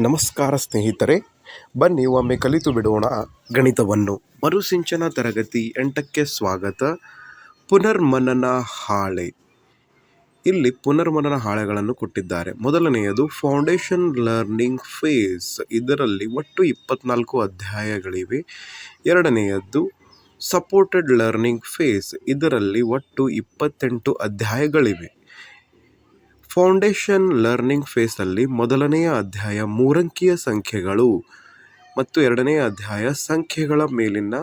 ನಮಸ್ಕಾರ ಸ್ನೇಹಿತರೆ, ಬನ್ನಿ ಒಮ್ಮೆ ಕಲಿತು ಬಿಡೋಣ ಗಣಿತವನ್ನು. ಮರುಸಿಂಚನ ತರಗತಿ ಎಂಟಕ್ಕೆ ಸ್ವಾಗತ. ಪುನರ್ಮನನ ಹಾಳೆ. ಇಲ್ಲಿ ಪುನರ್ಮನನ ಹಾಳೆಗಳನ್ನು ಕೊಟ್ಟಿದ್ದಾರೆ. ಮೊದಲನೆಯದು ಫೌಂಡೇಶನ್ ಲರ್ನಿಂಗ್ ಫೇಸ್ ಇದರಲ್ಲಿ ಒಟ್ಟು ಇಪ್ಪತ್ನಾಲ್ಕು ಅಧ್ಯಾಯಗಳಿವೆ. ಎರಡನೆಯದ್ದು ಸಪೋರ್ಟೆಡ್ ಲರ್ನಿಂಗ್ ಫೇಸ್ ಇದರಲ್ಲಿ ಒಟ್ಟು ಇಪ್ಪತ್ತೆಂಟು ಅಧ್ಯಾಯಗಳಿವೆ. ಫೌಂಡೇಶನ್ ಲರ್ನಿಂಗ್ ಫೇಸಲ್ಲಿ ಮೊದಲನೆಯ ಅಧ್ಯಾಯ ಮೂರಂಕಿಯ ಸಂಖ್ಯೆಗಳು ಮತ್ತು ಎರಡನೆಯ ಅಧ್ಯಾಯ ಸಂಖ್ಯೆಗಳ ಮೇಲಿನ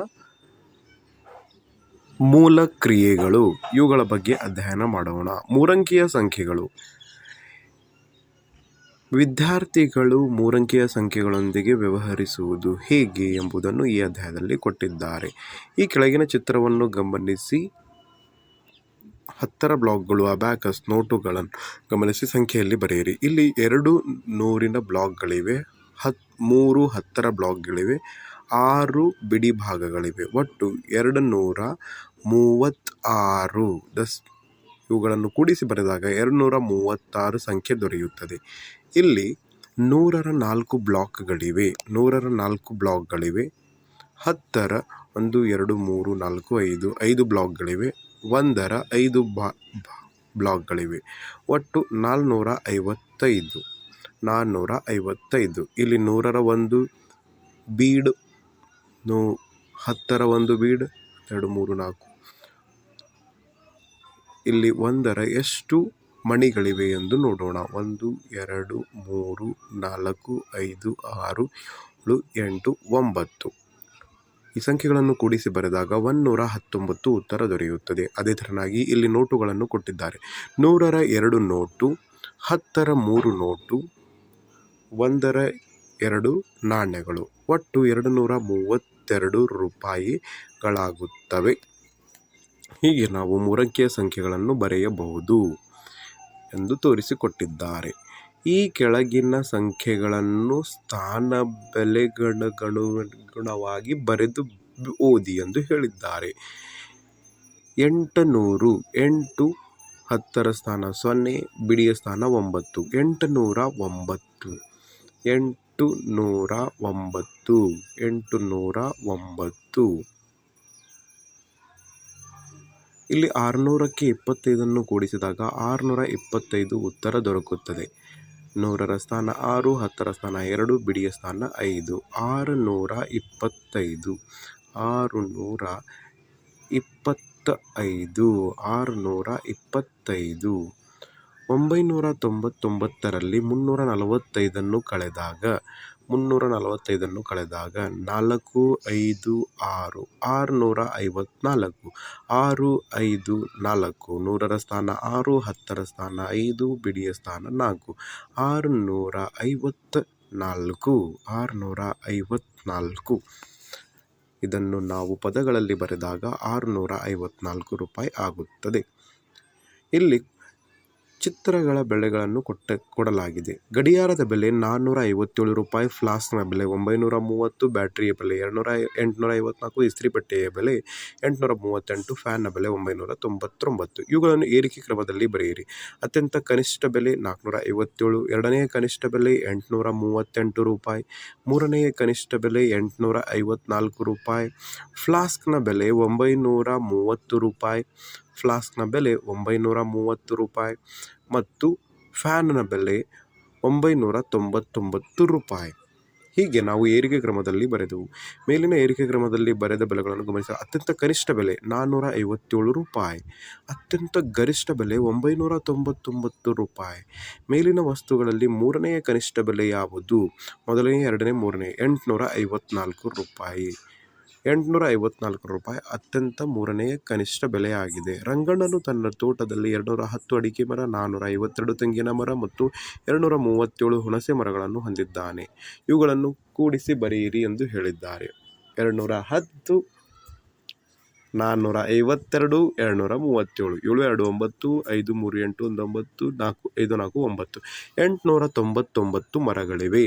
ಮೂಲ ಕ್ರಿಯೆಗಳು. ಇವುಗಳ ಬಗ್ಗೆ ಅಧ್ಯಯನ ಮಾಡೋಣ. ಮೂರಂಕಿಯ ಸಂಖ್ಯೆಗಳು. ವಿದ್ಯಾರ್ಥಿಗಳು ಮೂರಂಕಿಯ ಸಂಖ್ಯೆಗಳೊಂದಿಗೆ ವ್ಯವಹರಿಸುವುದು ಹೇಗೆ ಎಂಬುದನ್ನು ಈ ಅಧ್ಯಾಯದಲ್ಲಿ ಕೊಟ್ಟಿದ್ದಾರೆ. ಈ ಕೆಳಗಿನ ಚಿತ್ರವನ್ನು ಗಮನಿಸಿ. ಹತ್ತರ ಬ್ಲಾಕ್ಗಳು ಅಬ್ಯಾಕಸ್ ನೋಟುಗಳನ್ನು ಗಮನಿಸಿ ಸಂಖ್ಯೆಯಲ್ಲಿ ಬರೆಯಿರಿ. ಇಲ್ಲಿ ಎರಡು ನೂರಿನ ಬ್ಲಾಕ್ಗಳಿವೆ, ಹತ್, ಮೂರು ಹತ್ತರ ಬ್ಲಾಕ್ಗಳಿವೆ, ಆರು ಬಿಡಿ ಭಾಗಗಳಿವೆ. ಒಟ್ಟು ಎರಡು ನೂರ ಮೂವತ್ತಾರು. ದಸ್, ಇವುಗಳನ್ನು ಕೂಡಿಸಿ ಬರೆದಾಗ ಎರಡು ನೂರ ಮೂವತ್ತಾರು ಸಂಖ್ಯೆ ದೊರೆಯುತ್ತದೆ. ಇಲ್ಲಿ ನೂರರ ನಾಲ್ಕು ಬ್ಲಾಕ್ಗಳಿವೆ, ನೂರರ ನಾಲ್ಕು ಬ್ಲಾಕ್ಗಳಿವೆ, ಹತ್ತರ ಒಂದು, ಎರಡು, ಮೂರು, ನಾಲ್ಕು, ಐದು ಐದು ಬ್ಲಾಕ್ಗಳಿವೆ ಒಂದರ ಐದು ಬಾ ಬ್ಲಾಕ್ಗಳಿವೆ. ಒಟ್ಟು ನಾಲ್ನೂರ ಐವತ್ತೈದು ನಾನ್ನೂರ ಐವತ್ತೈದು ಇಲ್ಲಿ ನೂರರ ಒಂದು ಬೀಡ್, ನೂ, ಹತ್ತರ ಒಂದು ಬೀಡ್, ಎರಡು, ಮೂರು, ನಾಲ್ಕು. ಇಲ್ಲಿ ಒಂದರ ಎಷ್ಟು ಮಣಿಗಳಿವೆ ಎಂದು ನೋಡೋಣ. ಒಂದು, ಎರಡು, ಮೂರು, ನಾಲ್ಕು, ಐದು, ಆರು, ಏಳು, ಎಂಟು, ಒಂಬತ್ತು. ಈ ಸಂಖ್ಯೆಗಳನ್ನು ಕೂಡಿಸಿ ಬರೆದಾಗ ಒನ್ನೂರ ಹತ್ತೊಂಬತ್ತು ಉತ್ತರ ದೊರೆಯುತ್ತದೆ. ಅದೇ ಥರನಾಗಿ ಇಲ್ಲಿ ನೋಟುಗಳನ್ನು ಕೊಟ್ಟಿದ್ದಾರೆ. ನೂರರ ಎರಡು ನೋಟು, ಹತ್ತರ ಮೂರು ನೋಟು, ಒಂದರ ಎರಡು ನಾಣ್ಯಗಳು. ಒಟ್ಟು ಎರಡು ನೂರ ಮೂವತ್ತೆರಡು ರೂಪಾಯಿಗಳಾಗುತ್ತವೆ. ಹೀಗೆ ನಾವು ಮೂರಂಕಿಯ ಸಂಖ್ಯೆಗಳನ್ನು ಬರೆಯಬಹುದು ಎಂದು ತೋರಿಸಿಕೊಟ್ಟಿದ್ದಾರೆ. ಈ ಕೆಳಗಿನ ಸಂಖ್ಯೆಗಳನ್ನು ಸ್ಥಾನ ಬೆಲೆಗನುಗುಣವಾಗಿ ಬರೆದು ಓದಿ ಎಂದು ಹೇಳಿದ್ದಾರೆ. ಎಂಟುನೂರು, ಎಂಟು, ಹತ್ತರ ಸ್ಥಾನ, ಸೊನ್ನೆ, ಬಿಡಿಯ ಸ್ಥಾನ, ಒಂಬತ್ತು, ಎಂಟುನೂರ ಒಂಬತ್ತು ಎಂಟು ನೂರ ಒಂಬತ್ತು ಎಂಟು ನೂರ ಒಂಬತ್ತು. ಇಲ್ಲಿ ಆರುನೂರಕ್ಕೆ ಇಪ್ಪತ್ತೈದನ್ನು ಕೂಡಿಸಿದಾಗ ಆರುನೂರ ಇಪ್ಪತ್ತೈದು ಉತ್ತರ ದೊರಕುತ್ತದೆ. ನೂರರ ಸ್ಥಾನ ಆರು ಹತ್ತರ ಸ್ಥಾನ ಎರಡು ಬಿಡಿಯ ಸ್ಥಾನ, ಐದು ಆರು ನೂರ ಇಪ್ಪತ್ತೈದು ಆರು ನೂರ ಇಪ್ಪತ್ತ ಐದು ಆರುನೂರ ಇಪ್ಪತ್ತೈದು ಒಂಬೈನೂರ ತೊಂಬತ್ತೊಂಬತ್ತರಲ್ಲಿ ಮುನ್ನೂರ ನಲವತ್ತೈದನ್ನು ಕಳೆದಾಗ ಮುನ್ನೂರ ನಲವತ್ತೈದನ್ನು ಕಳೆದಾಗ ನಾಲ್ಕು ಐದು ಆರು ಆರುನೂರ ಐವತ್ನಾಲ್ಕು ಆರು ಐದು ನಾಲ್ಕು, ನೂರರ ಸ್ಥಾನ ಆರು ಹತ್ತರ ಸ್ಥಾನ, ಐದು ಬಿಡಿಯ ಸ್ಥಾನ ನಾಲ್ಕು ಆರುನೂರ ಐವತ್ತ ನಾಲ್ಕು ಆರುನೂರ ಐವತ್ನಾಲ್ಕು ಇದನ್ನು ನಾವು ಪದಗಳಲ್ಲಿ ಬರೆದಾಗ ಆರುನೂರ ಐವತ್ನಾಲ್ಕು ರೂಪಾಯಿ ಆಗುತ್ತದೆ. ಇಲ್ಲಿ ಚಿತ್ರಗಳ ಬೆಲೆಗಳನ್ನು ಕೊಟ್ಟ ಕೊಡಲಾಗಿದೆ. ಗಡಿಯಾರದ ಬೆಲೆ ನಾನ್ನೂರ ಐವತ್ತೇಳು ರೂಪಾಯಿ, ಫ್ಲಾಸ್ಕ್ನ ಬೆಲೆ ಒಂಬೈನೂರ ಮೂವತ್ತು ಬ್ಯಾಟ್ರಿಯ ಬೆಲೆ ಎರಡುನೂರ ಎಂಟುನೂರ ಐವತ್ನಾಲ್ಕು ಇಸ್ತ್ರಿ ಪೆಟ್ಟೆಯ ಬೆಲೆ ಎಂಟುನೂರ ಮೂವತ್ತೆಂಟು ಫ್ಯಾನ್ನ ಬೆಲೆ ಒಂಬೈನೂರ ತೊಂಬತ್ತೊಂಬತ್ತು ಇವುಗಳನ್ನು ಏರಿಕೆ ಕ್ರಮದಲ್ಲಿ ಬರೆಯಿರಿ. ಅತ್ಯಂತ ಕನಿಷ್ಠ ಬೆಲೆ ನಾಲ್ಕುನೂರ ಐವತ್ತೇಳು ಎರಡನೆಯ ಕನಿಷ್ಠ ಬೆಲೆ ಎಂಟುನೂರ ಮೂವತ್ತೆಂಟು ರೂಪಾಯಿ, ಮೂರನೆಯ ಕನಿಷ್ಠ ಬೆಲೆ ಎಂಟುನೂರ ಐವತ್ನಾಲ್ಕು ರೂಪಾಯಿ, ಫ್ಲಾಸ್ಕ್ನ ಬೆಲೆ ಒಂಬೈನೂರ ಮೂವತ್ತು ರೂಪಾಯಿ, ಫ್ಲಾಸ್ಕ್ನ ಬೆಲೆ ಒಂಬೈನೂರ ಮೂವತ್ತು ರೂಪಾಯಿ ಮತ್ತು ಫ್ಯಾನ್ನ ಬೆಲೆ ಒಂಬೈನೂರ ತೊಂಬತ್ತೊಂಬತ್ತು ರೂಪಾಯಿ. ಹೀಗೆ ನಾವು ಏರಿಕೆ ಕ್ರಮದಲ್ಲಿ ಬರೆದೆವು. ಮೇಲಿನ ಏರಿಕೆ ಕ್ರಮದಲ್ಲಿ ಬರೆದ ಬೆಲೆಗಳನ್ನು ಗಮನಿಸಿ ಅತ್ಯಂತ ಕನಿಷ್ಠ ಬೆಲೆ ನಾನ್ನೂರ ಐವತ್ತೇಳು ರೂಪಾಯಿ. ಅತ್ಯಂತ ಗರಿಷ್ಠ ಬೆಲೆ ಒಂಬೈನೂರ ತೊಂಬತ್ತೊಂಬತ್ತು ರೂಪಾಯಿ. ಮೇಲಿನ ವಸ್ತುಗಳಲ್ಲಿ ಮೂರನೆಯ ಕನಿಷ್ಠ ಬೆಲೆ ಯಾವುದು? ಮೊದಲನೇ ಎರಡನೇ ಮೂರನೇ ಎಂಟುನೂರ ಐವತ್ನಾಲ್ಕು ರೂಪಾಯಿ. ಎಂಟುನೂರ ಐವತ್ನಾಲ್ಕು ರೂಪಾಯಿ ಅತ್ಯಂತ ಮೂರನೆಯ ಕನಿಷ್ಠ ಬೆಲೆಯಾಗಿದೆ. ರಂಗಣ್ಣನು ತನ್ನ ತೋಟದಲ್ಲಿ ಎರಡುನೂರ ಹತ್ತು ಅಡಿಕೆ ಮರ ನಾನ್ನೂರ ಐವತ್ತೆರಡು ತೆಂಗಿನ ಮರ ಮತ್ತು ಎರಡುನೂರ ಮೂವತ್ತೇಳು ಹುಣಸೆ ಮರಗಳನ್ನು ಹೊಂದಿದ್ದಾನೆ. ಇವುಗಳನ್ನು ಕೂಡಿಸಿ ಬರೆಯಿರಿ ಎಂದು ಹೇಳಿದ್ದಾರೆ. ಎರಡುನೂರ ಹತ್ತು ನಾನ್ನೂರ ಐವತ್ತೆರಡು ಎರಡುನೂರ ಮೂವತ್ತೇಳು ಏಳು ಎರಡು ಒಂಬತ್ತು, ಐದು ಮೂರು ಎಂಟು ಒಂದು ಒಂಬತ್ತು, ನಾಲ್ಕು, ಐದು ನಾಲ್ಕು ಒಂಬತ್ತು ಎಂಟುನೂರ ತೊಂಬತ್ತೊಂಬತ್ತು ಮರಗಳಿವೆ.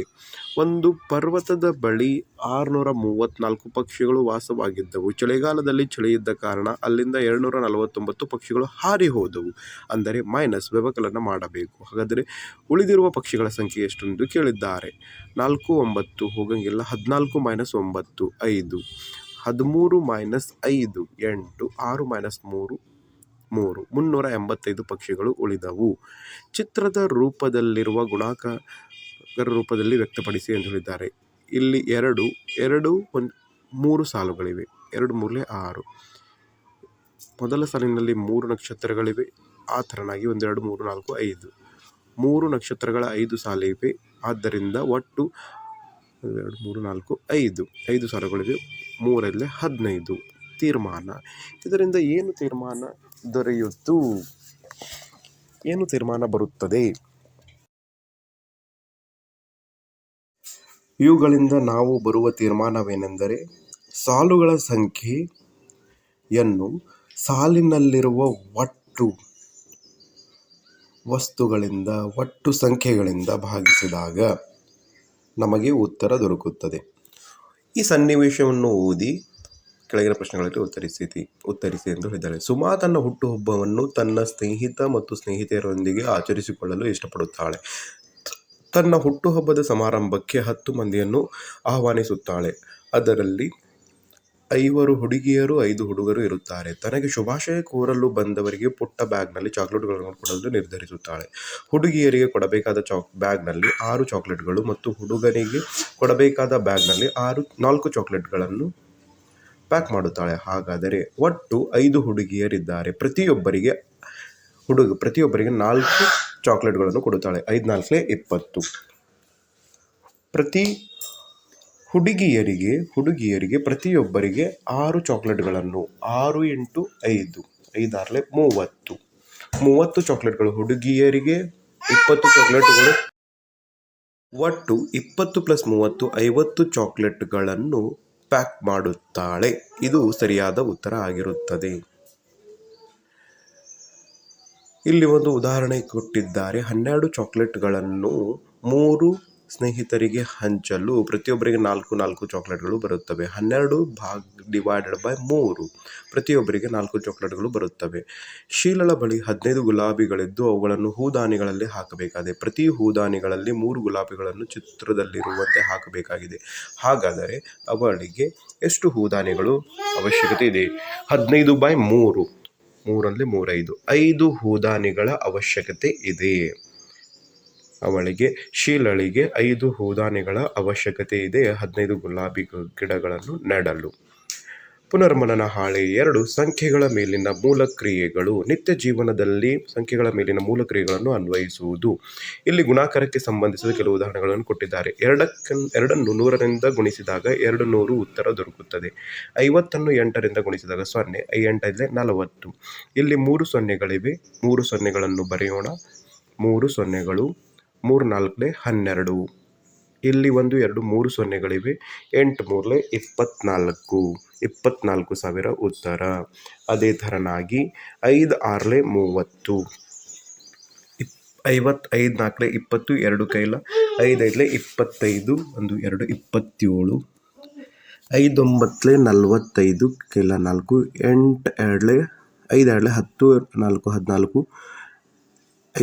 ಒಂದು ಪರ್ವತದ ಬಳಿ ಆರುನೂರ ಮೂವತ್ತ್ನಾಲ್ಕು ಪಕ್ಷಿಗಳು ವಾಸವಾಗಿದ್ದವು. ಚಳಿಗಾಲದಲ್ಲಿ ಚಳಿ ಇದ್ದ ಕಾರಣ ಅಲ್ಲಿಂದ ಎರಡುನೂರ ನಲವತ್ತೊಂಬತ್ತು ಪಕ್ಷಿಗಳು ಹಾರಿ ಹೋದವು ಅಂದರೆ ಮೈನಸ್ ವ್ಯವಕಲನ ಮಾಡಬೇಕು. ಹಾಗಾದರೆ ಉಳಿದಿರುವ ಪಕ್ಷಿಗಳ ಸಂಖ್ಯೆ ಎಷ್ಟು ಎಂದು ಕೇಳಿದ್ದಾರೆ. ನಾಲ್ಕು ಒಂಬತ್ತು, ಹೋಗಂಗಿಲ್ಲ. ಹದಿನಾಲ್ಕು ಮೈನಸ್ ಒಂಬತ್ತು, ಐದು. ಹದಿಮೂರು ಮೈನಸ್ ಐದು ಎಂಟು ಆರು ಮೈನಸ್ ಮೂರು ಮೂರು, ಮುನ್ನೂರ ಎಂಬತ್ತೈದು ಪಕ್ಷಿಗಳು ಉಳಿದವು. ಚಿತ್ರದ ರೂಪದಲ್ಲಿರುವ ಗುಣಾಕಾರ ರೂಪದಲ್ಲಿ ವ್ಯಕ್ತಪಡಿಸಿ ಎಂದು ಹೇಳಿದ್ದಾರೆ. ಇಲ್ಲಿ ಎರಡು ಎರಡು ಒಂದು ಮೂರು ಸಾಲುಗಳಿವೆ. ಎರಡು ಮೂರಲೆ ಆರು. ಮೊದಲ ಸಾಲಿನಲ್ಲಿ ಮೂರು ನಕ್ಷತ್ರಗಳಿವೆ. ಆ ಥರನಾಗಿ ಒಂದೆರಡು ಮೂರು, ನಾಲ್ಕು, ಐದು. ಮೂರು ನಕ್ಷತ್ರಗಳ ಐದು ಸಾಲಿವೆ. ಆದ್ದರಿಂದ ಒಟ್ಟು, ಎರಡು, ಮೂರು, ನಾಲ್ಕು, ಐದು. ಐದು ಸಾಲುಗಳಿವೆ. ಮೂರಲ್ಲೇ ಹದಿನೈದು ತೀರ್ಮಾನ. ಇದರಿಂದ ಏನು ತೀರ್ಮಾನ ದೊರೆಯುತ್ತು? ಏನು ತೀರ್ಮಾನ ಬರುತ್ತದೆ? ಇವುಗಳಿಂದ ನಾವು ಬರುವ ತೀರ್ಮಾನವೇನೆಂದರೆ ಸಾಲುಗಳ ಸಂಖ್ಯೆಯನ್ನು ಸಾಲಿನಲ್ಲಿರುವ ಒಟ್ಟು ವಸ್ತುಗಳಿಂದ, ಒಟ್ಟು ಸಂಖ್ಯೆಗಳಿಂದ ಭಾಗಿಸಿದಾಗ ನಮಗೆ ಉತ್ತರ ದೊರಕುತ್ತದೆ. ಈ ಸನ್ನಿವೇಶವನ್ನು ಓದಿ ಕೆಳಗಿನ ಪ್ರಶ್ನೆಗಳಿಗೆ ಉತ್ತರಿಸಿತಿ ಉತ್ತರಿಸಿ ಎಂದು ಹೇಳಿದ್ದಾರೆ ಸುಮಾ ತನ್ನ ಹುಟ್ಟುಹಬ್ಬವನ್ನು ತನ್ನ ಸ್ನೇಹಿತ ಮತ್ತು ಸ್ನೇಹಿತೆಯರೊಂದಿಗೆ ಆಚರಿಸಿಕೊಳ್ಳಲು ಇಷ್ಟಪಡುತ್ತಾಳೆ. ತನ್ನ ಹುಟ್ಟುಹಬ್ಬದ ಸಮಾರಂಭಕ್ಕೆ ಹತ್ತು ಮಂದಿಯನ್ನು ಆಹ್ವಾನಿಸುತ್ತಾಳೆ. ಅದರಲ್ಲಿ ಐವರು ಹುಡುಗಿಯರು, ಐದು ಹುಡುಗರು ಇರುತ್ತಾರೆ. ತನಗೆ ಶುಭಾಶಯ ಕೋರಲು ಬಂದವರಿಗೆ ಪುಟ್ಟ ಬ್ಯಾಗ್ನಲ್ಲಿ ಚಾಕ್ಲೇಟ್ಗಳನ್ನು ಕೊಡಲು ನಿರ್ಧರಿಸುತ್ತಾಳೆ. ಹುಡುಗಿಯರಿಗೆ ಕೊಡಬೇಕಾದ ಚಾಕ್, ಬ್ಯಾಗ್ನಲ್ಲಿ ಆರು ಚಾಕ್ಲೇಟ್ಗಳು ಮತ್ತು ಹುಡುಗನಿಗೆ ಕೊಡಬೇಕಾದ ಬ್ಯಾಗ್ನಲ್ಲಿ ಆರು, ನಾಲ್ಕು ಚಾಕ್ಲೇಟ್ಗಳನ್ನು ಪ್ಯಾಕ್ ಮಾಡುತ್ತಾಳೆ. ಹಾಗಾದರೆ ಒಟ್ಟು ಐದು ಹುಡುಗಿಯರಿದ್ದಾರೆ. ಪ್ರತಿಯೊಬ್ಬರಿಗೆ ಹುಡುಗ, ಪ್ರತಿಯೊಬ್ಬರಿಗೆ ನಾಲ್ಕು ಚಾಕ್ಲೇಟ್ಗಳನ್ನು ಕೊಡುತ್ತಾಳೆ. ಐದು ನಾಲ್ಕಲೇ ಇಪ್ಪತ್ತು. ಪ್ರತಿ ಹುಡುಗಿಯರಿಗೆ ಹುಡುಗಿಯರಿಗೆ ಪ್ರತಿಯೊಬ್ಬರಿಗೆ ಆರು ಚಾಕ್ಲೇಟ್ಗಳನ್ನು, ಆರು ಇಂಟು ಐದು, ಐದಾರಲೆ ಮೂವತ್ತು. ಮೂವತ್ತು ಚಾಕ್ಲೇಟ್ಗಳು ಹುಡುಗಿಯರಿಗೆ, ಇಪ್ಪತ್ತು ಚಾಕ್ಲೇಟ್ಗಳು. ಒಟ್ಟು ಇಪ್ಪತ್ತು ಪ್ಲಸ್ ಮೂವತ್ತು, ಐವತ್ತು ಚಾಕ್ಲೇಟ್ಗಳನ್ನು ಪ್ಯಾಕ್ ಮಾಡುತ್ತಾಳೆ. ಇದು ಸರಿಯಾದ ಉತ್ತರ ಆಗಿರುತ್ತದೆ. ಇಲ್ಲಿ ಒಂದು ಉದಾಹರಣೆ ಕೊಟ್ಟಿದ್ದಾರೆ. ಹನ್ನೆರಡು ಚಾಕ್ಲೇಟ್ಗಳನ್ನು ಮೂರು ಸ್ನೇಹಿತರಿಗೆ ಹಂಚಲು ಪ್ರತಿಯೊಬ್ಬರಿಗೆ ನಾಲ್ಕು ನಾಲ್ಕು ಚಾಕ್ಲೇಟ್ಗಳು ಬರುತ್ತವೆ. ಹನ್ನೆರಡು ಭಾಗ್ ಡಿವೈಡೆಡ್ ಬೈ ಮೂರು ಪ್ರತಿಯೊಬ್ಬರಿಗೆ ನಾಲ್ಕು ಚಾಕ್ಲೇಟ್ಗಳು ಬರುತ್ತವೆ. ಶೀಲಳ ಬಳಿ ಹದಿನೈದು ಗುಲಾಬಿಗಳಿದ್ದು ಅವುಗಳನ್ನು ಹೂದಾನಿಗಳಲ್ಲಿ ಹಾಕಬೇಕಾಗಿದೆ ಪ್ರತಿ ಹೂದಾನಿಗಳಲ್ಲಿ ಮೂರು ಗುಲಾಬಿಗಳನ್ನು ಚಿತ್ರದಲ್ಲಿರುವಂತೆ ಹಾಕಬೇಕಾಗಿದೆ. ಹಾಗಾದರೆ ಅವಳಿಗೆ ಎಷ್ಟು ಹೂದಾನಿಗಳು ಅವಶ್ಯಕತೆ ಇದೆ? ಹದಿನೈದು ಬೈ ಮೂರು. ಮೂರಲ್ಲಿ ಮೂರೈದು. ಐದು ಹೂದಾನಿಗಳ ಅವಶ್ಯಕತೆ ಇದೆ. ಅವಳಿಗೆ, ಶೀಲಳಿಗೆ ಐದು ಹೂದಾನಿಗಳ ಅವಶ್ಯಕತೆ ಇದೆ. ಹದಿನೈದು ಗುಲಾಬಿ ಗಿಡಗಳನ್ನು ನೆಡಲು. ಪುನರ್ಮನನ ಹಾಳೆ ಎರಡು, ಸಂಖ್ಯೆಗಳ ಮೇಲಿನ ಮೂಲ ಕ್ರಿಯೆಗಳು ನಿತ್ಯ ಜೀವನದಲ್ಲಿ ಸಂಖ್ಯೆಗಳ ಮೇಲಿನ ಮೂಲ ಕ್ರಿಯೆಗಳನ್ನು ಅನ್ವಯಿಸುವುದು. ಇಲ್ಲಿ ಗುಣಾಕಾರಕ್ಕೆ ಸಂಬಂಧಿಸಿದ ಕೆಲವು ಉದಾಹರಣೆಗಳನ್ನು ಕೊಟ್ಟಿದ್ದಾರೆ. ಎರಡಕ್ಕ ಎರಡನ್ನು ನೂರರಿಂದ ಗುಣಿಸಿದಾಗ ಎರಡು ನೂರು ಉತ್ತರ ದೊರಕುತ್ತದೆ. ಐವತ್ತನ್ನು ಎಂಟರಿಂದ ಗುಣಿಸಿದಾಗ ಸೊನ್ನೆ ಐ ಎಂಟಿದೆ ನಲವತ್ತು. ಇಲ್ಲಿ ಮೂರು ಸೊನ್ನೆಗಳಿವೆ. ಮೂರು ಸೊನ್ನೆಗಳನ್ನು ಬರೆಯೋಣ. ಮೂರು ಸೊನ್ನೆಗಳು ಮೂರು ನಾಲ್ಕನೇ ಹನ್ನೆರಡು. ಇಲ್ಲಿ ಒಂದು, ಎರಡು, ಮೂರು ಸೊನ್ನೆಗಳಿವೆ. ಎಂಟು ಮೂರಲೆ ಇಪ್ಪತ್ನಾಲ್ಕು. ಇಪ್ಪತ್ನಾಲ್ಕು ಸಾವಿರ ಉತ್ತರ. ಅದೇ ಥರನಾಗಿ ಐದು ಆರಲೆ ಮೂವತ್ತು. ಇಪ್, ಐವತ್ತೈದು ನಾಲ್ಕಲೆ ಇಪ್ಪತ್ತು, ಎರಡು ಕೈಲ. ಐದೈದಲೆ ಇಪ್ಪತ್ತೈದು, ಒಂದು, ಎರಡು, ಇಪ್ಪತ್ತೇಳು. ಐದೊಂಬತ್ತಲೆ ನಲವತ್ತೈದು, ಕೈಲ ನಾಲ್ಕು. ಎಂಟು ಎರಡಲೆ ಐದು ಎರಡಲೆ ಹತ್ತು, ನಾಲ್ಕು ಹದಿನಾಲ್ಕು.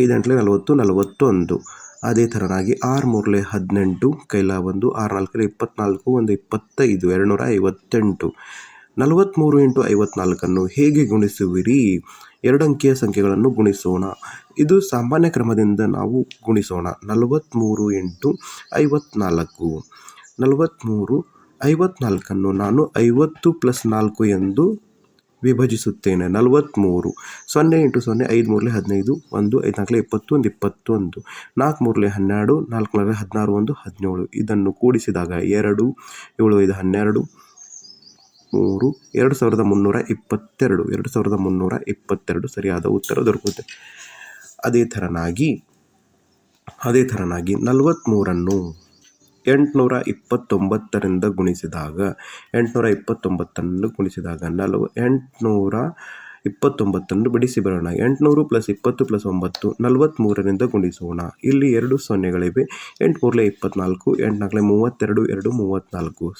ಐದು ಎಂಟಲೆ ನಲವತ್ತು, ನಲವತ್ತೊಂದು. ಅದೇ ಥರನಾಗಿ ಆರು ಮೂರಲೆ ಹದಿನೆಂಟು ಕೈಲ ಒಂದು ಆರು ನಾಲ್ಕಲೆ ಇಪ್ಪತ್ನಾಲ್ಕು, ಒಂದು ಇಪ್ಪತ್ತೈದು, ಎರಡುನೂರ ಐವತ್ತೆಂಟು. ನಲವತ್ತ್ಮೂರು ಇಂಟು ಐವತ್ನಾಲ್ಕನ್ನು ಹೇಗೆ ಗುಣಿಸುವಿರಿ? ಎರಡು ಅಂಕಿಯ ಸಂಖ್ಯೆಗಳನ್ನು ಗುಣಿಸೋಣ. ಇದು ಸಾಮಾನ್ಯ ಕ್ರಮದಿಂದ ನಾವು ಗುಣಿಸೋಣ. ನಲವತ್ತ್ಮೂರು ಇಂಟು ಐವತ್ನಾಲ್ಕು. ನಲವತ್ತ್ಮೂರು ಐವತ್ನಾಲ್ಕನ್ನು ನಾನು ಐವತ್ತು ಪ್ಲಸ್ ನಾಲ್ಕು ಎಂದು ವಿಭಜಿಸುತ್ತೇನೆ. ನಲವತ್ತ್ಮೂರು ಸೊನ್ನೆ ಇಂಟು ಸೊನ್ನೆ, ಐದು ಮೂರಲೆ ಹದಿನೈದು, ಒಂದು, ಐದು ನಾಲ್ಕಲೆ ಇಪ್ಪತ್ತು ಒಂದು ಇಪ್ಪತ್ತೊಂದು ನಾಲ್ಕು ಮೂರಲೆ ಹನ್ನೆರಡು, ನಾಲ್ಕು ನಾಲ್ಕಲೆ ಹದಿನಾರು, ಒಂದು, ಹದಿನೇಳು. ಇದನ್ನು ಕೂಡಿಸಿದಾಗ ಎರಡು, ಏಳು, ಐದು, ಹನ್ನೆರಡು, ಮೂರು, ಎರಡು ಸಾವಿರದ ಮುನ್ನೂರ ಇಪ್ಪತ್ತೆರಡು. ಎರಡು ಸಾವಿರದ ಮುನ್ನೂರ ಇಪ್ಪತ್ತೆರಡು ಸರಿಯಾದ ಉತ್ತರ ದೊರಕುತ್ತೆ ಅದೇ ಥರನಾಗಿ ಅದೇ ಥರನಾಗಿ ನಲವತ್ತ್ಮೂರನ್ನು ಎಂಟುನೂರ ಇಪ್ಪತ್ತೊಂಬತ್ತರಿಂದ ಗುಣಿಸಿದಾಗ ಎಂಟುನೂರ ಇಪ್ಪತ್ತೊಂಬತ್ತನ್ನು ಗುಣಿಸಿದಾಗ ನಲವ ಎಂಟುನೂರ ಇಪ್ಪತ್ತೊಂಬತ್ತನ್ನು ಬಿಡಿಸಿ ಬರೋಣ. ಎಂಟುನೂರು ಪ್ಲಸ್ ಇಪ್ಪತ್ತು ಪ್ಲಸ್ ಒಂಬತ್ತು ನಲವತ್ತ್ಮೂರರಿಂದ ಗುಣಿಸೋಣ. ಇಲ್ಲಿ ಎರಡು ಸೊನ್ನೆಗಳಿವೆ. ಎಂಟು ಮೂರಲೆ ಇಪ್ಪತ್ನಾಲ್ಕು ಎಂಟು ನಾಲ್ಕಲೆ ಮೂವತ್ತೆರಡು, ಎರಡು ಮೂವತ್ತ್ನಾಲ್ಕು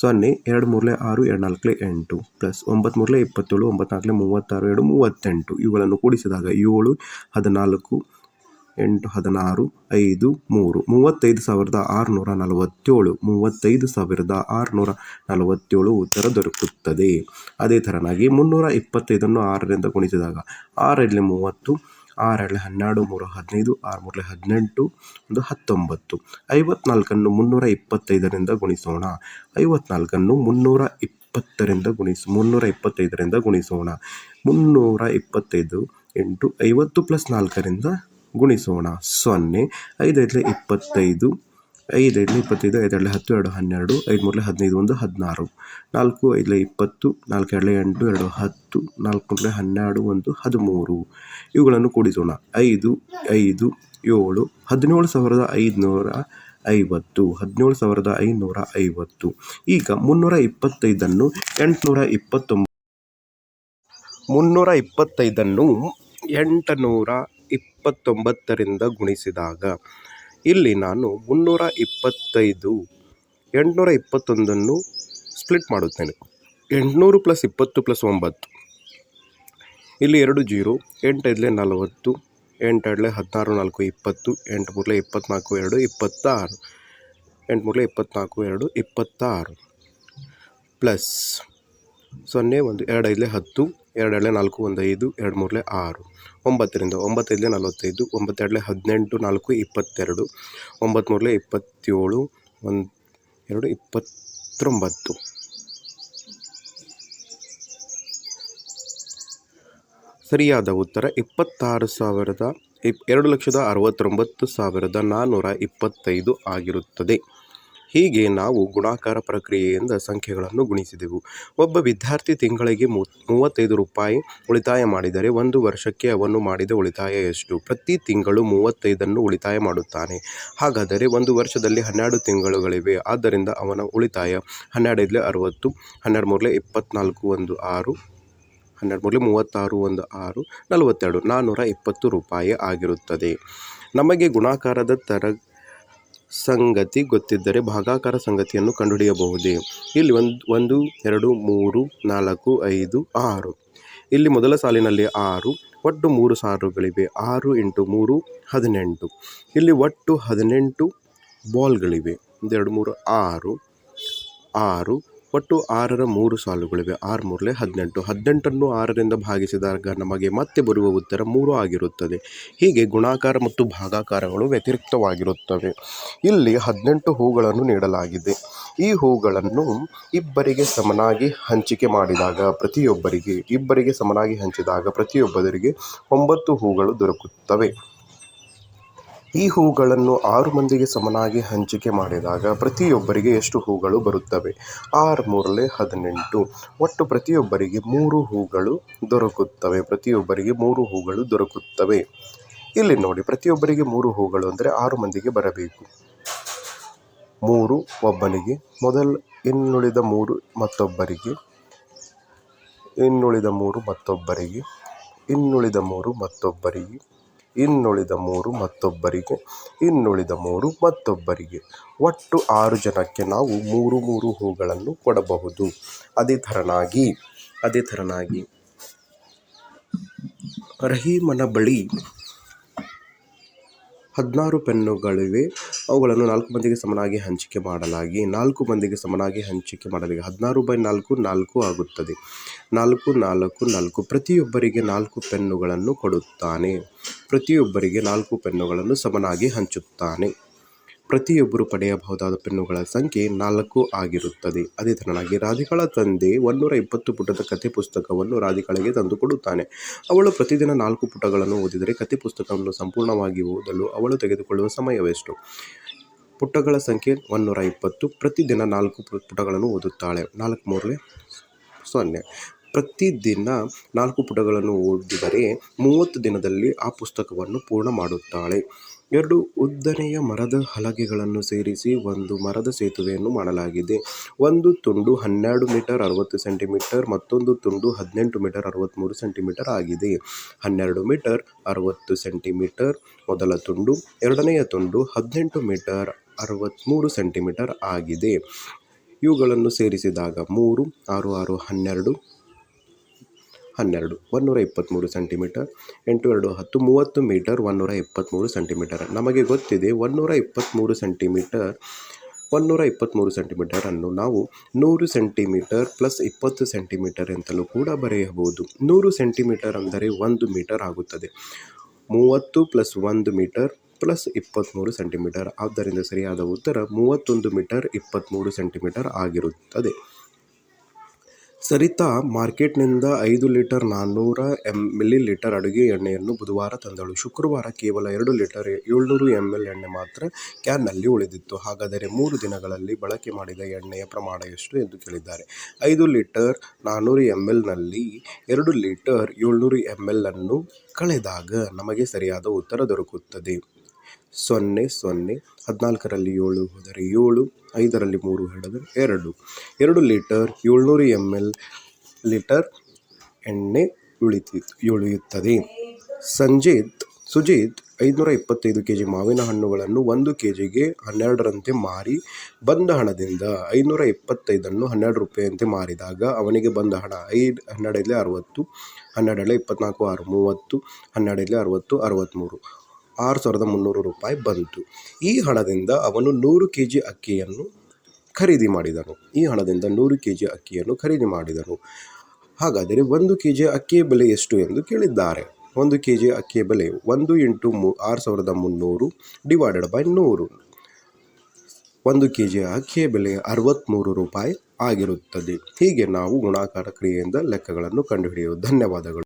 ಸೊನ್ನೆ ಎರಡು ಮೂರಲೆ ಆರು ಎರಡು ನಾಲ್ಕಲೆ ಎಂಟು. ಪ್ಲಸ್ ಒಂಬತ್ತು ಮೂರಲೆ ಇಪ್ಪತ್ತೇಳು ಒಂಬತ್ತು ನಾಲ್ಕಲೆ ಮೂವತ್ತಾರು, ಎರಡು ಮೂವತ್ತೆಂಟು. ಇವುಗಳನ್ನು ಕೂಡಿಸಿದಾಗ ಏಳು, ಹದಿನಾಲ್ಕು ಎಂಟು, ಹದಿನಾರು, ಐದು, ಮೂರು, ಮೂವತ್ತೈದು ಸಾವಿರದ ಆರುನೂರ ನಲವತ್ತೇಳು, ಮೂವತ್ತೈದು ಸಾವಿರದ ಆರುನೂರ ನಲವತ್ತೇಳು ಉತ್ತರ ದೊರಕುತ್ತದೆ. ಅದೇ ಥರನಾಗಿ ಮುನ್ನೂರ ಇಪ್ಪತ್ತೈದನ್ನು ಆರರಿಂದ ಗುಣಿಸಿದಾಗ ಆರಲ್ಲಿ ಮೂವತ್ತು ಆರಲ್ಲಿ ಹನ್ನೆರಡು, ಮೂರು ಹದಿನೈದು ಆರು ಮೂರಲೆ ಹದಿನೆಂಟು, ಒಂದು ಹತ್ತೊಂಬತ್ತು. ಐವತ್ನಾಲ್ಕನ್ನು ಮುನ್ನೂರ ಇಪ್ಪತ್ತೈದರಿಂದ ಗುಣಿಸೋಣ. ಐವತ್ನಾಲ್ಕನ್ನು ಮುನ್ನೂರ ಇಪ್ಪತ್ತರಿಂದ ಗುಣಿಸಿ, ಮುನ್ನೂರ ಇಪ್ಪತ್ತೈದರಿಂದ ಗುಣಿಸೋಣ. ಮುನ್ನೂರ ಇಪ್ಪತ್ತೈದು ಎಂಟು, ಐವತ್ತು ಪ್ಲಸ್ ನಾಲ್ಕರಿಂದ ಗುಣಿಸೋಣ. ಸೊನ್ನೆ ಐದು ಐದಲೇ ಇಪ್ಪತ್ತೈದು ಐದು ಐದು ಇಪ್ಪತ್ತೈದು ಐದು ಎರಡು ಹತ್ತು, ಎರಡು ಹನ್ನೆರಡು ಐದು ಮೂರಲೆ ಹದಿನೈದು, ಒಂದು ಹದಿನಾರು. ನಾಲ್ಕು, ಐದಲೆ ಇಪ್ಪತ್ತು, ನಾಲ್ಕು, ಎರಡಲೆ ಎಂಟು, ಎರಡು ಹತ್ತು, ನಾಲ್ಕು ಮೂರಲೆ ಹನ್ನೆರಡು, ಒಂದು ಹದಿಮೂರು. ಇವುಗಳನ್ನು ಕೂಡಿಸೋಣ. ಐದು ಐದು, ಏಳು, ಹದಿನೇಳು ಸಾವಿರದ ಐದುನೂರ ಐವತ್ತು, ಹದಿನೇಳು ಸಾವಿರದ ಐನೂರ ಐವತ್ತು. ಈಗ ಮುನ್ನೂರ ಇಪ್ಪತ್ತೈದನ್ನು ಎಂಟುನೂರ ಇಪ್ಪತ್ತೊಂಬ ಮುನ್ನೂರ ಇಪ್ಪತ್ತೈದನ್ನು ಎಂಟುನೂರ ಇಪ್ಪತ್ತೊಂಬತ್ತರಿಂದ ಗುಣಿಸಿದಾಗ. ಇಲ್ಲಿ ನಾನು ಮುನ್ನೂರ ಇಪ್ಪತ್ತೈದು, ಎಂಟುನೂರ ಇಪ್ಪತ್ತೊಂದನ್ನು ಸ್ಪ್ಲಿಟ್ ಮಾಡುತ್ತೇನೆ. ಎಂಟುನೂರು ಪ್ಲಸ್ ಇಪ್ಪತ್ತು ಪ್ಲಸ್ ಒಂಬತ್ತು. ಇಲ್ಲಿ ಎರಡು ಜೀರೋ ಎಂಟೈದಲೆ ನಲವತ್ತು ಎಂಟೆರಡಲೆ ಹದಿನಾರು, ನಾಲ್ಕು ಇಪ್ಪತ್ತು, ಎಂಟು ಮೂರಲೆ ಇಪ್ಪತ್ತ್ನಾಲ್ಕು ಎರಡು ಇಪ್ಪತ್ತಾರು, ಎಂಟು ಮೂರಲೆ ಇಪ್ಪತ್ತ್ನಾಲ್ಕು ಎರಡು ಇಪ್ಪತ್ತಾರು. ಪ್ಲಸ್ ಸೊನ್ನೆ ಒಂದು, ಎರಡು ಐದಲೆ ಹತ್ತು, ಎರಡು ಎರಡಲೆ ನಾಲ್ಕು ಒಂದು ಐದು, ಎರಡು ಮೂರಲೆ ಆರು. ಒಂಬತ್ತರಿಂದ ಒಂಬತ್ತೈದಲೆ ನಲವತ್ತೈದು, ಒಂಬತ್ತೆರಡಲೆ ಹದಿನೆಂಟು, ನಾಲ್ಕು ಇಪ್ಪತ್ತೆರಡು ಒಂಬತ್ತು ಮೂರಲೆ ಇಪ್ಪತ್ತೇಳು, ಒಂದು, ಎರಡು ಇಪ್ಪತ್ತೊಂಬತ್ತು. ಸರಿಯಾದ ಉತ್ತರ ಇಪ್ಪತ್ತಾರು ಸಾವಿರದ ಇಪ್, ಎರಡು ಲಕ್ಷದ ಅರವತ್ತೊಂಬತ್ತು ಸಾವಿರದ ನಾನ್ನೂರ ಇಪ್ಪತ್ತೈದು ಆಗಿರುತ್ತದೆ. ಹೀಗೆ ನಾವು ಗುಣಾಕಾರ ಪ್ರಕ್ರಿಯೆಯಿಂದ ಸಂಖ್ಯೆಗಳನ್ನು ಗುಣಿಸಿದೆವು. ಒಬ್ಬ ವಿದ್ಯಾರ್ಥಿ ತಿಂಗಳಿಗೆ ಮೂವತ್ತೈದು ರೂಪಾಯಿ ಉಳಿತಾಯ ಮಾಡಿದರೆ ಒಂದು ವರ್ಷಕ್ಕೆ ಅವನು ಮಾಡಿದ ಉಳಿತಾಯ ಎಷ್ಟು? ಪ್ರತಿ ತಿಂಗಳು ಮೂವತ್ತೈದನ್ನು ಉಳಿತಾಯ ಮಾಡುತ್ತಾನೆ. ಹಾಗಾದರೆ ಒಂದು ವರ್ಷದಲ್ಲಿ ಹನ್ನೆರಡು ತಿಂಗಳುಗಳಿವೆ. ಆದ್ದರಿಂದ ಅವನ ಉಳಿತಾಯ ಹನ್ನೆರಡೈದಲೆ ಅರುವತ್ತು ಹನ್ನೆರಡು ಮೂರಲೆ ಇಪ್ಪತ್ತ್ನಾಲ್ಕು ಒಂದು ಆರು ಹನ್ನೆರಡು ಮೂರಲೆ ಮೂವತ್ತಾರು ಒಂದು ಆರು, ನಲವತ್ತೆರಡು ನಾನ್ನೂರ ಇಪ್ಪತ್ತು ರೂಪಾಯಿ ಆಗಿರುತ್ತದೆ. ನಮಗೆ ಗುಣಾಕಾರದ ತರ ಸಂಗತಿ ಗೊತ್ತಿದ್ದರೆ ಭಾಗಾಕಾರ ಸಂಗತಿಯನ್ನು ಕಂಡುಹಿಡಿಯಬಹುದೇ? ಇಲ್ಲಿ ಒಂದು ಒಂದು, ಎರಡು, ಮೂರು, ನಾಲ್ಕು, ಐದು, ಆರು. ಇಲ್ಲಿ ಮೊದಲ ಸಾಲಿನಲ್ಲಿ ಆರು, ಒಟ್ಟು ಮೂರು ಸಾರುಗಳಿವೆ ಆರು ಇಂಟು ಮೂರು, ಹದಿನೆಂಟು. ಇಲ್ಲಿ ಒಟ್ಟು ಹದಿನೆಂಟು ಬಾಲ್ಗಳಿವೆ. ಒಂದೆರಡು ಮೂರು, ಆರು. ಆರು ಒಟ್ಟು ಆರರ ಮೂರು ಸಾಲುಗಳಿವೆ. ಆರು ಮೂರಲೆ ಹದಿನೆಂಟು. ಹದಿನೆಂಟನ್ನು ಆರರಿಂದ ಭಾಗಿಸಿದಾಗ ನಮಗೆ ಮತ್ತೆ ಬರುವ ಉತ್ತರ ಮೂರು ಆಗಿರುತ್ತದೆ. ಹೀಗೆ ಗುಣಾಕಾರ ಮತ್ತು ಭಾಗಾಕಾರಗಳು ವ್ಯತಿರಿಕ್ತವಾಗಿರುತ್ತವೆ. ಇಲ್ಲಿ ಹದಿನೆಂಟು ಹೂಗಳನ್ನು ನೀಡಲಾಗಿದೆ. ಈ ಹೂಗಳನ್ನು ಇಬ್ಬರಿಗೆ ಸಮನಾಗಿ ಹಂಚಿಕೆ ಮಾಡಿದಾಗ ಪ್ರತಿಯೊಬ್ಬರಿಗೆ, ಇಬ್ಬರಿಗೆ ಸಮನಾಗಿ ಹಂಚಿದಾಗ ಪ್ರತಿಯೊಬ್ಬರಿಗೆ ಒಂಬತ್ತು ಹೂಗಳು ದೊರಕುತ್ತವೆ. ಈ ಹೂಗಳನ್ನು ಆರು ಮಂದಿಗೆ ಸಮನಾಗಿ ಹಂಚಿಕೆ ಮಾಡಿದಾಗ ಪ್ರತಿಯೊಬ್ಬರಿಗೆ ಎಷ್ಟು ಹೂಗಳು ಬರುತ್ತವೆ? ಆರು ಮೂರಲೆ ಹದಿನೆಂಟು. ಒಟ್ಟು ಪ್ರತಿಯೊಬ್ಬರಿಗೆ ಮೂರು ಹೂಗಳು ದೊರಕುತ್ತವೆ. ಪ್ರತಿಯೊಬ್ಬರಿಗೆ ಮೂರು ಹೂಗಳು ದೊರಕುತ್ತವೆ. ಇಲ್ಲಿ ನೋಡಿ, ಪ್ರತಿಯೊಬ್ಬರಿಗೆ ಮೂರು ಹೂಗಳು ಅಂದರೆ ಆರು ಮಂದಿಗೆ ಬರಬೇಕು. ಮೂರು ಒಬ್ಬನಿಗೆ, ಮೊದಲು ಇನ್ನುಳಿದ ಮೂರು ಮತ್ತೊಬ್ಬರಿಗೆ, ಇನ್ನುಳಿದ ಮೂರು ಮತ್ತೊಬ್ಬರಿಗೆ, ಇನ್ನುಳಿದ ಮೂರು ಮತ್ತೊಬ್ಬರಿಗೆ ಇನ್ನುಳಿದ ಮೂರು ಮತ್ತೊಬ್ಬರಿಗೆ, ಇನ್ನುಳಿದ ಮೂರು ಮತ್ತೊಬ್ಬರಿಗೆ. ಒಟ್ಟು ಆರು ಜನಕ್ಕೆ ನಾವು ಮೂರು ಮೂರು ಹೂಗಳನ್ನು ಕೊಡಬಹುದು. ಅದೇ ಥರನಾಗಿ ಅದೇ ಥರನಾಗಿ ರಹೀಮನ ಬಳಿ ಹದಿನಾರು ಪೆನ್ನುಗಳಿವೆ. ಅವುಗಳನ್ನು ನಾಲ್ಕು ಮಂದಿಗೆ ಸಮನಾಗಿ ಹಂಚಿಕೆ ಮಾಡಲಾಗಿ, ನಾಲ್ಕು ಮಂದಿಗೆ ಸಮನಾಗಿ ಹಂಚಿಕೆ ಮಾಡಲಾಗಿ, ಹದಿನಾರು ಬೈ ನಾಲ್ಕು ನಾಲ್ಕು ಆಗುತ್ತದೆ. ನಾಲ್ಕು ನಾಲ್ಕು ನಾಲ್ಕು ಪ್ರತಿಯೊಬ್ಬರಿಗೆ ನಾಲ್ಕು ಪೆನ್ನುಗಳನ್ನು ಕೊಡುತ್ತಾನೆ. ಪ್ರತಿಯೊಬ್ಬರಿಗೆ ನಾಲ್ಕು ಪೆನ್ನುಗಳನ್ನು ಸಮನಾಗಿ ಹಂಚುತ್ತಾನೆ. ಪ್ರತಿಯೊಬ್ಬರು ಪಡೆಯಬಹುದಾದ ಪೆನ್ನುಗಳ ಸಂಖ್ಯೆ ನಾಲ್ಕು ಆಗಿರುತ್ತದೆ. ಅದೇ ತರನಾಗಿ ರಾಧಿಕಾಳ ತಂದೆ ಒಂದೂರ ಇಪ್ಪತ್ತು ಪುಟದ ಕಥೆ ಪುಸ್ತಕವನ್ನು ರಾಧಿಕಾಳಿಗೆ ತಂದುಕೊಡುತ್ತಾನೆ ಅವಳು ಪ್ರತಿದಿನ ನಾಲ್ಕು ಪುಟಗಳನ್ನು ಓದಿದರೆ ಕಥೆ ಪುಸ್ತಕವನ್ನು ಸಂಪೂರ್ಣವಾಗಿ ಓದಲು ಅವಳು ತೆಗೆದುಕೊಳ್ಳುವ ಸಮಯವೆಷ್ಟು? ಪುಟಗಳ ಸಂಖ್ಯೆ ಒಂದೂರ ಇಪ್ಪತ್ತು. ಪ್ರತಿದಿನ ನಾಲ್ಕು ಪುಟಗಳನ್ನು ಓದುತ್ತಾಳೆ. ನಾಲ್ಕು ಮೂರಲೆ ಸೊನ್ನೆ. ಪ್ರತಿದಿನ ನಾಲ್ಕು ಪುಟಗಳನ್ನು ಓದಿದರೆ ಮೂವತ್ತು ದಿನದಲ್ಲಿ ಆ ಪುಸ್ತಕವನ್ನು ಪೂರ್ಣ ಮಾಡುತ್ತಾಳೆ. ಎರಡು ಉದ್ದನೆಯ ಮರದ ಹಲಗೆಗಳನ್ನು ಸೇರಿಸಿ ಒಂದು ಮರದ ಸೇತುವೆಯನ್ನು ಮಾಡಲಾಗಿದೆ. ಒಂದು ತುಂಡು ಹನ್ನೆರಡು ಮೀಟರ್ ಅರವತ್ತು ಸೆಂಟಿಮೀಟರ್, ಮತ್ತೊಂದು ತುಂಡು ಹದಿನೆಂಟು ಮೀಟರ್ ಅರವತ್ತ್ಮೂರು ಸೆಂಟಿಮೀಟರ್ ಆಗಿದೆ. ಹನ್ನೆರಡು ಮೀಟರ್ ಅರವತ್ತು ಸೆಂಟಿಮೀಟರ್, ಮೊದಲ ತುಂಡು, ಎರಡನೆಯ ತುಂಡು ಹದಿನೆಂಟು ಮೀಟರ್ ಅರವತ್ತ್ಮೂರು ಸೆಂಟಿಮೀಟರ್ ಆಗಿದೆ. ಇವುಗಳನ್ನು ಸೇರಿಸಿದಾಗ ಮೂರು, ಆರು ಆರು, ಹನ್ನೆರಡು ಹನ್ನೆರಡು, ಒಂದೂರ ಇಪ್ಪತ್ತ್ಮೂರು ಸೆಂಟಿಮೀಟರ್ ಎಂಟು ಎರಡು ಹತ್ತು, ಮೂವತ್ತು ಮೀಟರ್, ಒಂದೂರ ಇಪ್ಪತ್ತ್ಮೂರು ಸೆಂಟಿಮೀಟರ್. ನಮಗೆ ಗೊತ್ತಿದೆ ಒಂದೂರ ಇಪ್ಪತ್ತ್ಮೂರು ಸೆಂಟಿಮೀಟರ್, ಒಂದೂರ ಇಪ್ಪತ್ತ್ಮೂರು ಸೆಂಟಿಮೀಟರನ್ನು ನಾವು ನೂರು ಸೆಂಟಿಮೀಟರ್ ಪ್ಲಸ್ ಇಪ್ಪತ್ತು ಸೆಂಟಿಮೀಟರ್ ಅಂತಲೂ ಕೂಡ ಬರೆಯಬಹುದು. ನೂರು ಸೆಂಟಿಮೀಟರ್ ಅಂದರೆ ಒಂದು ಮೀಟರ್ ಆಗುತ್ತದೆ. ಮೂವತ್ತು ಪ್ಲಸ್ ಒಂದು ಮೀಟರ್ ಪ್ಲಸ್ ಇಪ್ಪತ್ತ್ಮೂರು ಸೆಂಟಿಮೀಟರ್. ಆದ್ದರಿಂದ ಸರಿಯಾದ ಉತ್ತರ ಮೂವತ್ತೊಂದು ಮೀಟರ್ ಇಪ್ಪತ್ತ್ಮೂರು ಸೆಂಟಿಮೀಟರ್ ಆಗಿರುತ್ತದೆ. ಸರಿತಾ ಮಾರ್ಕೆಟ್ನಿಂದ ಐದು ಲೀಟರ್ ನಾನ್ನೂರ ಎಂ ಮಿಲಿ ಲೀಟರ್ ಅಡುಗೆ ಎಣ್ಣೆಯನ್ನು ಬುಧವಾರ ತಂದಳು. ಶುಕ್ರವಾರ ಕೇವಲ ಎರಡು ಲೀಟರ್ ಏಳ್ನೂರು ಎಂ ಎಲ್ ಎಣ್ಣೆ ಮಾತ್ರ ಕ್ಯಾನ್ನಲ್ಲಿ ಉಳಿದಿತ್ತು. ಹಾಗಾದರೆ ಮೂರು ದಿನಗಳಲ್ಲಿ ಬಳಕೆ ಮಾಡಿದ ಎಣ್ಣೆಯ ಪ್ರಮಾಣ ಎಷ್ಟು ಎಂದು ಕೇಳಿದ್ದಾರೆ. ಐದು ಲೀಟರ್ ನಾನ್ನೂರು ಎಂ ಎಲ್ನಲ್ಲಿ ಎರಡು ಲೀಟರ್ ಏಳ್ನೂರು ಎಂ ಎಲ್ ಅನ್ನು ಕಳೆದಾಗ ನಮಗೆ ಸರಿಯಾದ ಉತ್ತರ ದೊರಕುತ್ತದೆ. ಸೊನ್ನೆ ಸೊನ್ನೆ, ಹದಿನಾಲ್ಕರಲ್ಲಿ ಏಳು ಹೋದರೆ ಏಳು, ಐದರಲ್ಲಿ ಮೂರು ಹಿಡಿದರೆ ಎರಡು. ಎರಡು ಲೀಟರ್ ಏಳ್ನೂರು ಎಂ ಎಲ್ ಲೀಟರ್ ಎಣ್ಣೆ ಉಳಿತಿ, ಉಳಿಯುತ್ತದೆ. ಸಂಜಿತ್, ಸುಜಿತ್ ಐದುನೂರ ಇಪ್ಪತ್ತೈದು ಕೆ ಜಿ ಮಾವಿನ ಹಣ್ಣುಗಳನ್ನು ಒಂದು ಕೆ ಜಿಗೆ ಹನ್ನೆರಡರಂತೆ ಮಾರಿ ಬಂದ ಹಣದಿಂದ ಐನೂರ ಇಪ್ಪತ್ತೈದನ್ನು ಹನ್ನೆರಡು ರೂಪಾಯಿಯಂತೆ ಮಾರಿದಾಗ ಅವನಿಗೆ ಬಂದ ಹಣ ಐದು, ಹನ್ನೆರಡಲ್ಲಿ ಅರವತ್ತು, ಹನ್ನೆರಡಲ್ಲಿ ಇಪ್ಪತ್ತ್ನಾಲ್ಕು ಆರು ಮೂವತ್ತು ಹನ್ನೆರಡಲ್ಲಿ ಅರವತ್ತು ಅರವತ್ತ್ಮೂರು ಆರು ಸಾವಿರದ ಮುನ್ನೂರು ರೂಪಾಯಿ ಬಂತು. ಈ ಹಣದಿಂದ ಅವನು ನೂರು ಕೆ ಜಿ ಅಕ್ಕಿಯನ್ನು ಖರೀದಿ ಮಾಡಿದನು. ಈ ಹಣದಿಂದ ನೂರು ಕೆ ಜಿ ಅಕ್ಕಿಯನ್ನು ಖರೀದಿ ಮಾಡಿದನು. ಹಾಗಾದರೆ ಒಂದು ಕೆ ಜಿ ಅಕ್ಕಿಯ ಬೆಲೆ ಎಷ್ಟು ಎಂದು ಕೇಳಿದ್ದಾರೆ. ಒಂದು ಕೆ ಜಿ ಅಕ್ಕಿಯ ಬೆಲೆ ಒಂದು ಇಂಟು ಮೂ ಆರು ಸಾವಿರದ ಮುನ್ನೂರು ಡಿವೈಡೆಡ್ ಬೈ ನೂರು. ಒಂದು ಕೆ ಜಿ ಅಕ್ಕಿಯ ಬೆಲೆ ಅರವತ್ತ್ಮೂರು ರೂಪಾಯಿ ಆಗಿರುತ್ತದೆ. ಹೀಗೆ ನಾವು ಗುಣಾಕಾರ ಕ್ರಿಯೆಯಿಂದ ಲೆಕ್ಕಗಳನ್ನು ಕಂಡುಹಿಡಿಯುವುದು ಧನ್ಯವಾದಗಳು.